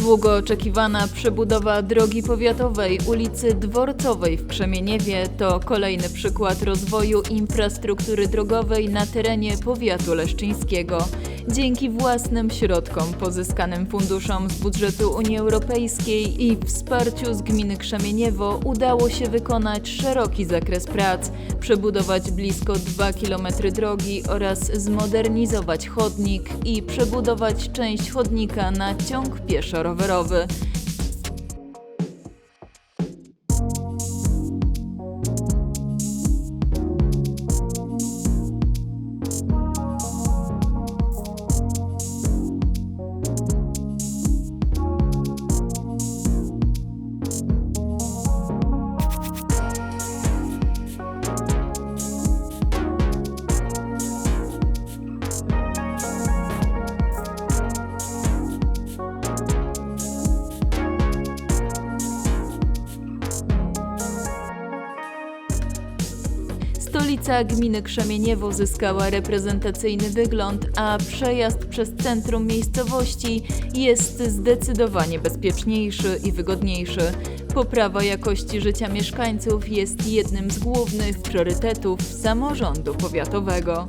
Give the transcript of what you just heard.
Długo oczekiwana przebudowa drogi powiatowej ulicy Dworcowej w Krzemieniewie to kolejny przykład rozwoju infrastruktury drogowej na terenie powiatu leszczyńskiego. Dzięki własnym środkom pozyskanym funduszom z budżetu Unii Europejskiej i wsparciu z gminy Krzemieniewo udało się wykonać szeroki zakres prac, przebudować blisko 2 km drogi oraz zmodernizować chodnik i przebudować część chodnika na ciąg pieszo-rowerowy. Stolica gminy Krzemieniewo zyskała reprezentacyjny wygląd, a przejazd przez centrum miejscowości jest zdecydowanie bezpieczniejszy i wygodniejszy. Poprawa jakości życia mieszkańców jest jednym z głównych priorytetów samorządu powiatowego.